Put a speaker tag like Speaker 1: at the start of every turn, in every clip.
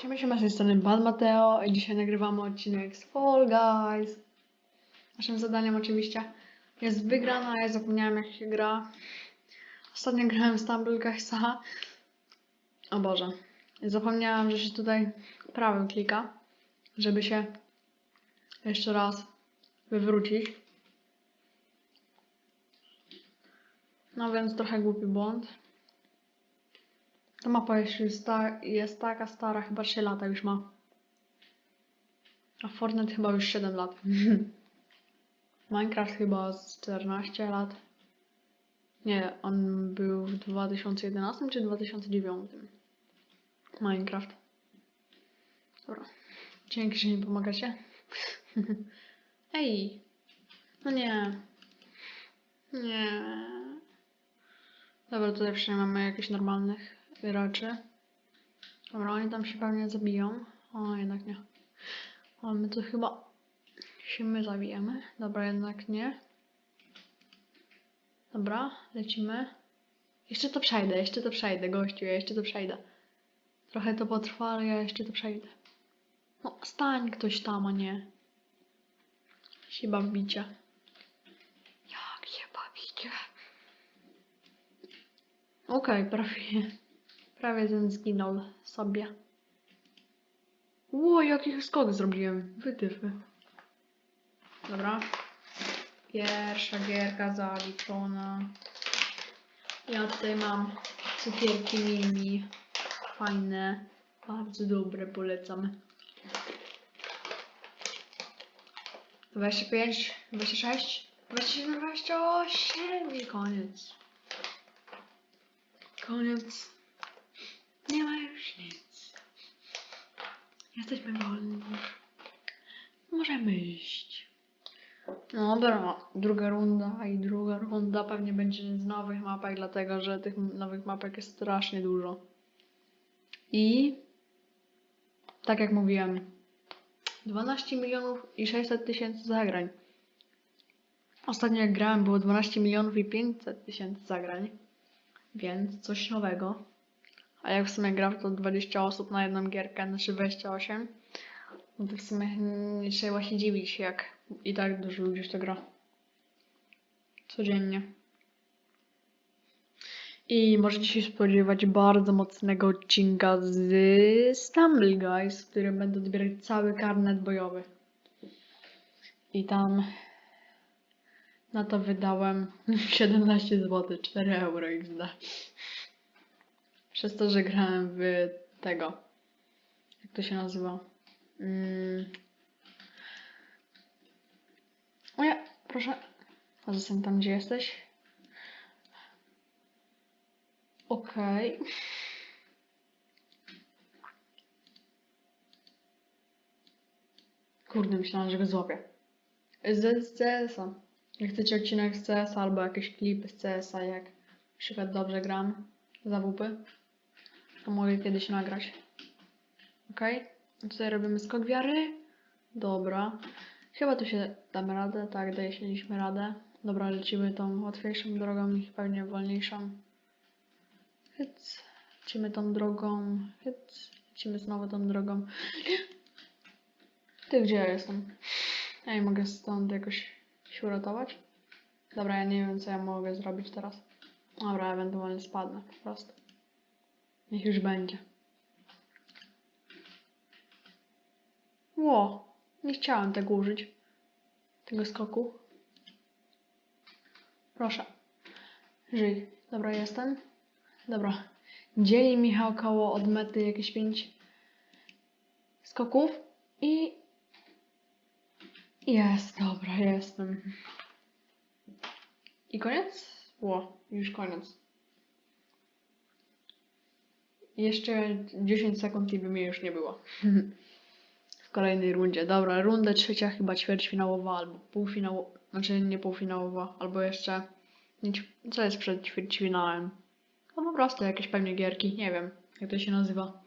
Speaker 1: Siema, siema, z tej strony Bad Mateo i dzisiaj nagrywamy odcinek z Fall Guys. Naszym zadaniem oczywiście jest wygrana, ja zapomniałem jak się gra. Ostatnio grałem w Stumble Guysa. O Boże. Zapomniałam, że się tutaj prawym klika, żeby się jeszcze raz wywrócić. No więc trochę głupi błąd. Ta mapa jest, ta, jest taka stara, chyba 3 lata już ma. A Fortnite chyba już 7 lat. Minecraft chyba z 14 lat. Nie, on był w 2011 czy 2009? Minecraft. Dobra. Dzięki, że mi pomagacie. Ej! No nie. Nie. Dobra, tutaj przynajmniej mamy jakichś normalnych graczy. Dobra, oni tam się pewnie zabiją. O, jednak nie. A my to chyba się my zabijemy. Dobra, jednak nie. Dobra, lecimy. Jeszcze to przejdę, jeszcze to przejdę, gościu, ja jeszcze to przejdę. Trochę to potrwa, ale ja jeszcze to przejdę. No, stań ktoś tam, a nie. Się bawicie. Jak się bawicie? Okej, prawie. Prawie ten zginął sobie. Ło, jaki skok zrobiłem. Wytyfy. Dobra. Pierwsza gierka zaliczona. Ja tutaj mam cukierki Mimi. Fajne. Bardzo dobre, polecam. 25, 26, 27, 28 i koniec. Koniec. Nie ma już nic. Jesteśmy wolni. Możemy iść. No dobra, druga runda i druga runda pewnie będzie z nowych mapek, dlatego że tych nowych mapek jest strasznie dużo. I tak jak mówiłem, 12 milionów i 600 tysięcy zagrań. Ostatnio jak grałem było 12 milionów i 500 tysięcy zagrań, więc coś nowego. A jak w sumie gram to 20 osób na jedną gierkę, znaczy 28, no to w sumie nie trzeba się dziwić, jak i tak dużo ludzi w to gra. Codziennie. I możecie się spodziewać bardzo mocnego odcinka z Stumble Guys, w którym będę odbierać cały karnet bojowy. I tam na to wydałem 17 zł, 4 euro XD. Przez to, że grałem w tego. Jak to się nazywa? Mm. O ja, proszę. A zostań tam, gdzie jesteś. Okej. Kurde, myślałam, że go złapię. Z, z CS-a. Jak chcecie odcinek z CS-a albo jakieś klipy z CS-a, jak na przykład dobrze gram za WP, to mogę kiedyś nagrać. Okej? Tutaj robimy skok wiary. Dobra. Chyba tu się damy radę. Tak, mieliśmy radę. Dobra, lecimy tą łatwiejszą drogą i pewnie wolniejszą. Hyc. Lecimy tą drogą. Hyc. Lecimy znowu tą drogą. Ty, gdzie ja jestem? Ja nie mogę stąd jakoś się uratować. Dobra, ja nie wiem, co ja mogę zrobić teraz. Dobra, ewentualnie spadnę po prostu. Niech już będzie. Ło, nie chciałem tego użyć. Tego skoku. Proszę. Żyj. Dobra, jestem. Dobra. Dzieli mi około od mety jakieś 5 skoków i jest, dobra, jestem. I koniec? Ło, już koniec. Jeszcze 10 sekund i by mnie już nie było. w kolejnej rundzie. Dobra, runda trzecia chyba ćwierćfinałowa albo półfinałowa, znaczy nie półfinałowa, albo jeszcze co jest przed ćwierćfinałem? No po prostu jakieś pewnie gierki, nie wiem jak to się nazywa.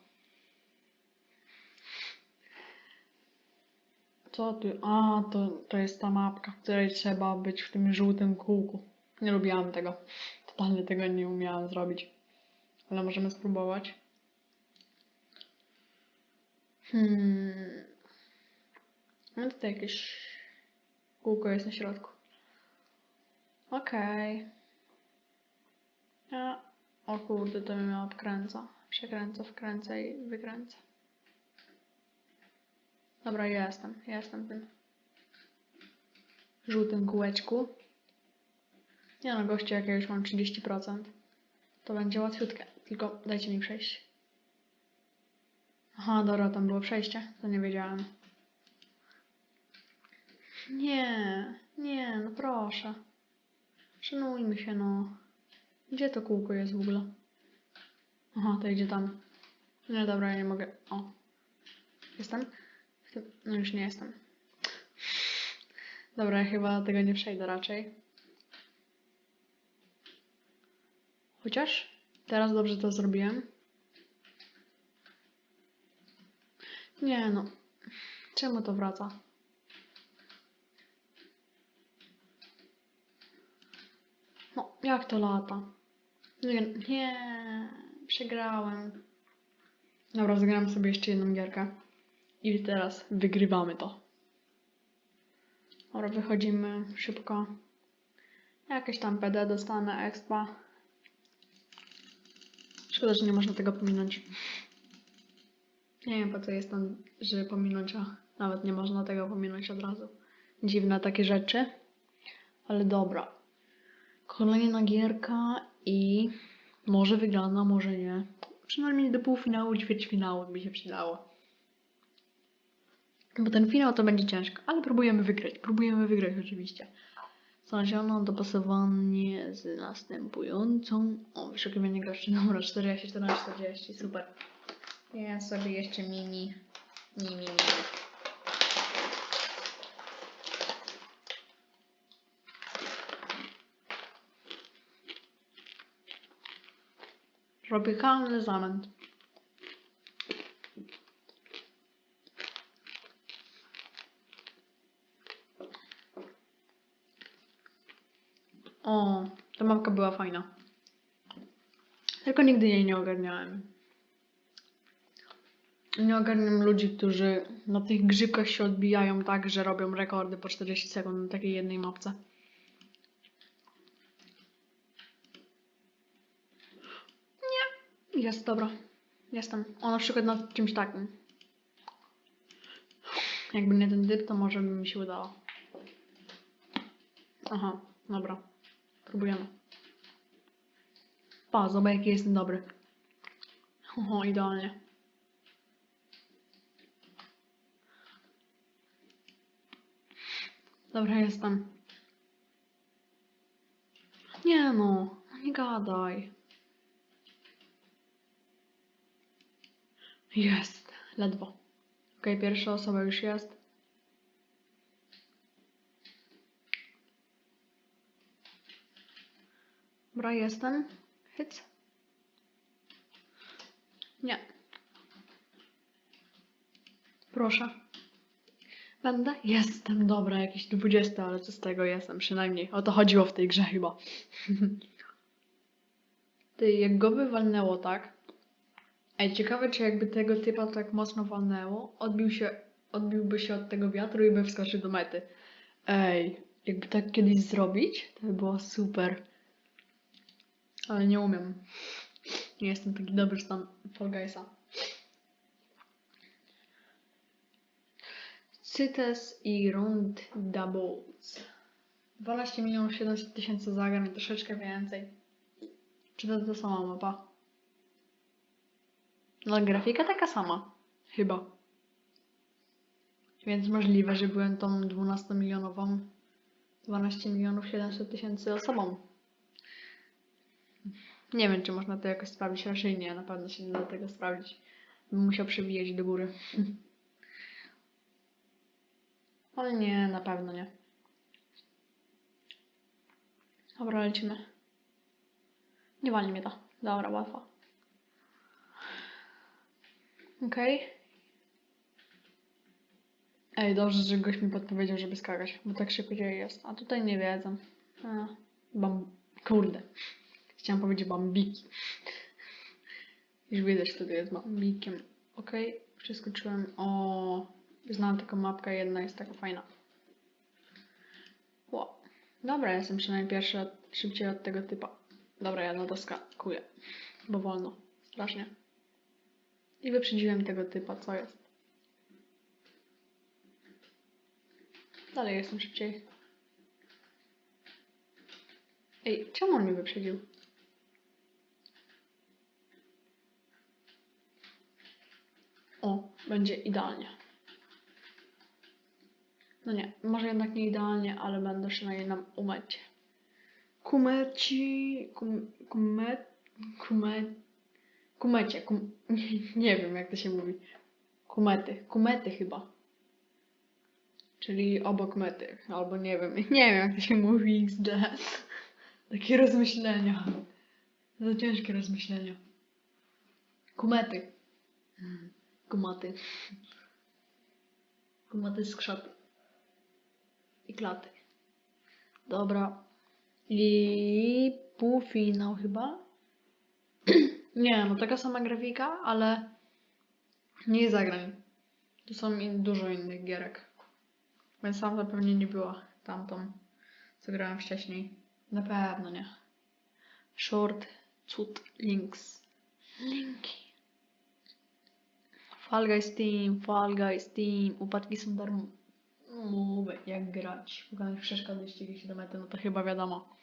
Speaker 1: Co ty? A, to, to jest ta mapka, w której trzeba być w tym żółtym kółku. Nie lubiłam tego. Totalnie tego nie umiałam zrobić. Ale możemy spróbować. Hmm. No tutaj jakieś kółko jest na środku. Okej. A, o kurde, to mnie obkręca. Przekręca, wkręca i wykręca. Dobra, jestem. Jestem w tym żółtym kółeczku. Ja no goście, ja już mam 30%, to będzie łatwiutkie. Tylko dajcie mi przejść. Aha, dobra, tam było przejście. To nie wiedziałem. Nie, nie, no proszę. Szanujmy się, no. Gdzie to kółko jest w ogóle? Aha, to idzie tam. Nie, dobra, ja nie mogę. O. Jestem? No już nie jestem. Dobra, ja chyba tego nie przejdę raczej. Chociaż teraz dobrze to zrobiłem. Nie no. Czemu to wraca? No, jak to lata? Nie, nie, przegrałem. Dobra, zagram sobie jeszcze jedną gierkę. I teraz wygrywamy to. Dobra, wychodzimy szybko. Jakieś tam PD dostanę, expa. Szkoda, że nie można tego pominąć. Nie wiem po co jest tam, żeby pominąć, a nawet nie można tego pominąć od razu. Dziwne takie rzeczy. Ale dobra. Kolejna gierka i może wygrana, może nie. Przynajmniej do półfinału, ćwierćfinału by się przydało. Bo ten finał to będzie ciężko, ale próbujemy wygrać. Próbujemy wygrać oczywiście. Znaleziono dopasowanie z następującą. O, wyszukiwanie graczy. Dobra, 40, 14, 40, super. Ja sobie jeszcze mini. Mini, mini. Tropikalny zamęt. O, ta mapka była fajna. Tylko nigdy jej nie ogarniałem. Nie ogarniam ludzi, którzy na tych grzybkach się odbijają tak, że robią rekordy po 40 sekund na takiej jednej mapce. Nie. Jest, dobra. Jestem. O, na przykład na czymś takim. Jakby nie ten typ, to może by mi się udało. Aha, dobra. Próbujemy. Pa, zobacz jaki jestem dobry. Oho, idealnie. Dobra, jestem. Nie no, nie gadaj. Jest, ledwo. Okej, pierwsza osoba już jest. Dobra, jestem. Hyc. Nie. Proszę. Będę? Jestem dobra, jakiś 20, ale co z tego jestem, przynajmniej. O to chodziło w tej grze chyba. Ty, jak go wywalnęło, tak? Ej, ciekawe, czy jakby tego typa tak mocno walnęło, odbił się, odbiłby się od tego wiatru i by wskoczył do mety. Ej, jakby tak kiedyś zrobić, to by było super. Ale nie umiem. Nie jestem taki dobry w tam Fall Guysa. Cytes i Rund Doubles. 12 milionów 700 tysięcy zagrań, troszeczkę więcej. Czy to ta sama mapa? No, grafika taka sama. Chyba. Więc możliwe, że byłem tą 12-milionową 12 milionów 700 tysięcy osobą. Nie wiem, czy można to jakoś sprawdzić. Raczej nie, na pewno się nie da tego sprawdzić. Bym musiał przewijać do góry. Ale nie, na pewno nie. Dobra, lecimy. Nie walnie mnie to. Dobra, łatwo. Okej. Ej, dobrze, że goś mi podpowiedział, żeby skakać, bo tak szybko jest. A tutaj nie wiedzą. A, bam... Kurde. Chciałam powiedzieć bambiki. Już widać, kto to jest bambikiem. Okej. Przeskoczyłem. O, znam taką mapkę, jedna jest taka fajna. Ło. Dobra, jestem przynajmniej pierwszy od, szybciej od tego typa. Dobra, jedna doska, kuję. Bo wolno. Strasznie. I wyprzedziłem tego typa, co jest. Dalej jestem szybciej. Ej, czemu on mnie wyprzedził? O, będzie idealnie. No nie, może jednak nie idealnie, ale będę przynajmniej na umecie. Kumeci... Kum, kumet... Kumet... Kumecie, kum, nie wiem jak to się mówi. Kumety, kumety chyba. Czyli obok mety, albo nie wiem, nie wiem jak to się mówi XD. Takie rozmyślenia. Za ciężkie rozmyślenia. Kumety. Kumaty. Kumaty z. I klaty. Dobra. I półfinał chyba? nie, no taka sama grafika, ale nie zagrań. Tu są in, dużo innych gierek. Więc tam pewnie nie była tamtą, co grałem wcześniej. Na pewno nie. Short, cut, links. Linki. Fall Guys Team, Fall Guys Team, upadki są darmowe. Jak grać? Się do mety, no to chyba wiadomo.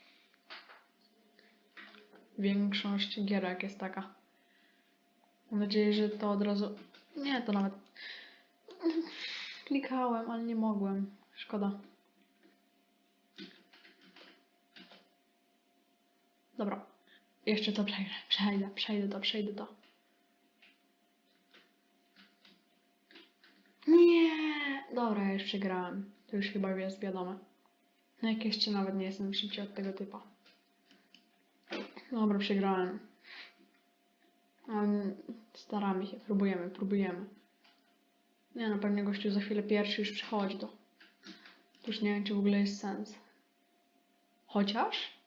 Speaker 1: Większość gierek jest taka. Mam nadzieję, że to od razu... Nie, to nawet... Klikałem, ale nie mogłem. Szkoda. Dobra. Jeszcze to przejdę, przejdę, przejdę to, przejdę to. Nie! Dobra, ja już przegrałem. To już chyba jest wiadome. No jak jeszcze nawet nie jestem szybciej od tego typa. Dobra, przegrałem. Um, staramy się, próbujemy, próbujemy. Nie no, pewnie gościu za chwilę pierwszy już przychodzi to. Już nie wiem, czy w ogóle jest sens. Chociaż?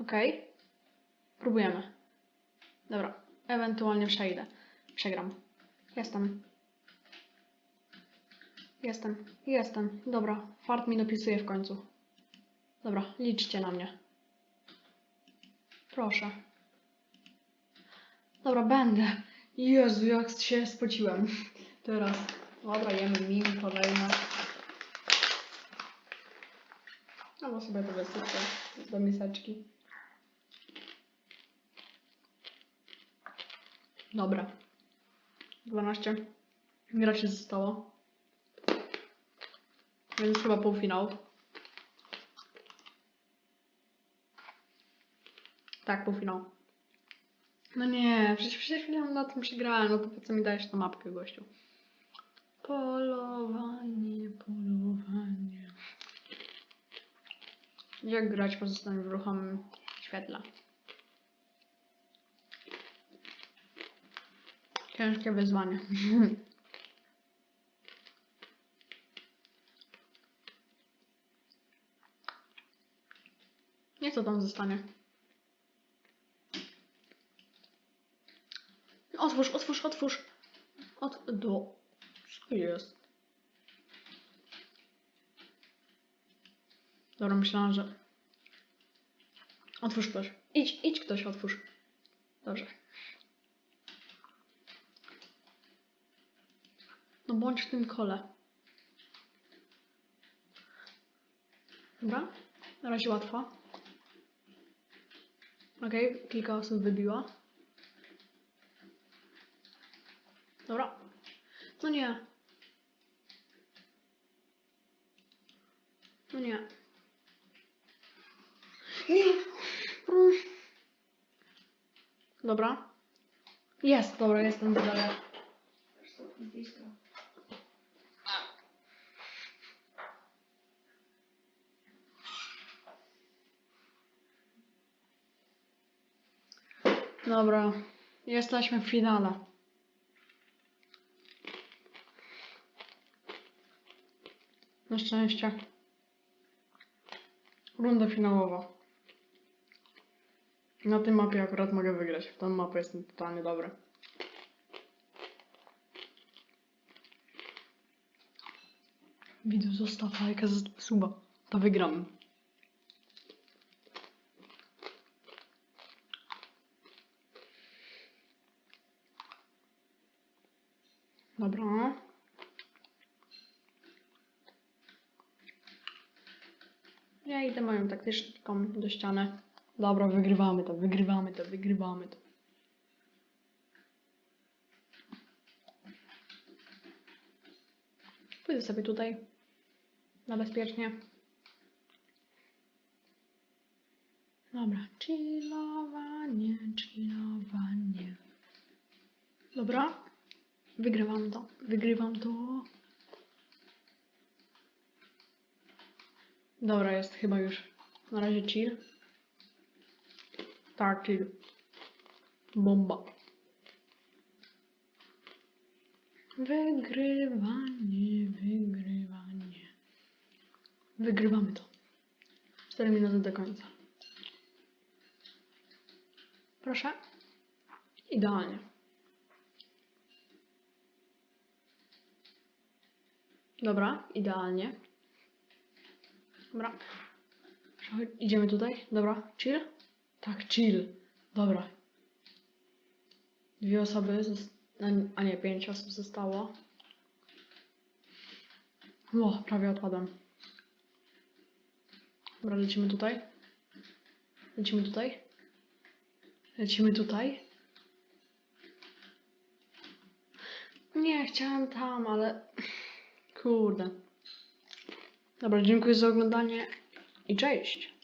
Speaker 1: Okej. Próbujemy. Dobra. Ewentualnie przejdę. Przegram. Jestem. Jestem. Jestem. Dobra. Fart mi dopisuje w końcu. Dobra. Liczcie na mnie. Proszę. Dobra, będę. Jezu, jak się spociłem. Teraz. Dobra, jemy mimi kolejne. No bo sobie to wysypię do miseczki. Dobra. 12 graczy zostało. Więc chyba półfinał. Tak, półfinał. No nie, przecież przecież chwilę na tym przegrałem, no to po co mi dajesz tą mapkę, gościu? Polowanie, polowanie. Jak grać pozostając w ruchomym świetle? Ciężkie wyzwanie. Nie co tam zostanie. Otwórz, otwórz, otwórz. Od... do... Co jest? Dobra, myślałam, że... Otwórz ktoś. Idź, idź ktoś, otwórz. Dobrze. No bądź w tym kole. Dobra. Na razie łatwo. Okej, kilka osób wybiła. Dobra. No nie. No nie. Nie. Dobra. Jest, dobra, jestem dalej. Dobra, jesteśmy w finale. Na szczęście. Runda finałowa. Na tej mapie akurat mogę wygrać. W tą mapę jestem totalnie dobry. Widzu, zostaw lajka, suba. To wygram. Dobra. Ja idę moją taktyczką do ściany. Dobra, wygrywamy to, wygrywamy to, wygrywamy to. Pójdę sobie tutaj. Na bezpiecznie. Dobra, chillowanie, chillowanie. Dobra. Wygrywam to, wygrywam to. Dobra, jest chyba już. Na razie chill. Tak, chill. Bomba. Wygrywanie, wygrywanie. Wygrywamy to. 4 minuty do końca. Proszę. Idealnie. Dobra, idealnie. Dobra. Idziemy tutaj. Dobra, chill. Tak, chill. Dobra. Dwie osoby, a nie, pięć osób zostało. O, prawie odpadam. Dobra, lecimy tutaj. Lecimy tutaj. Lecimy tutaj. Nie, chciałem tam, ale... Kurde. Dobra, dziękuję za oglądanie i cześć.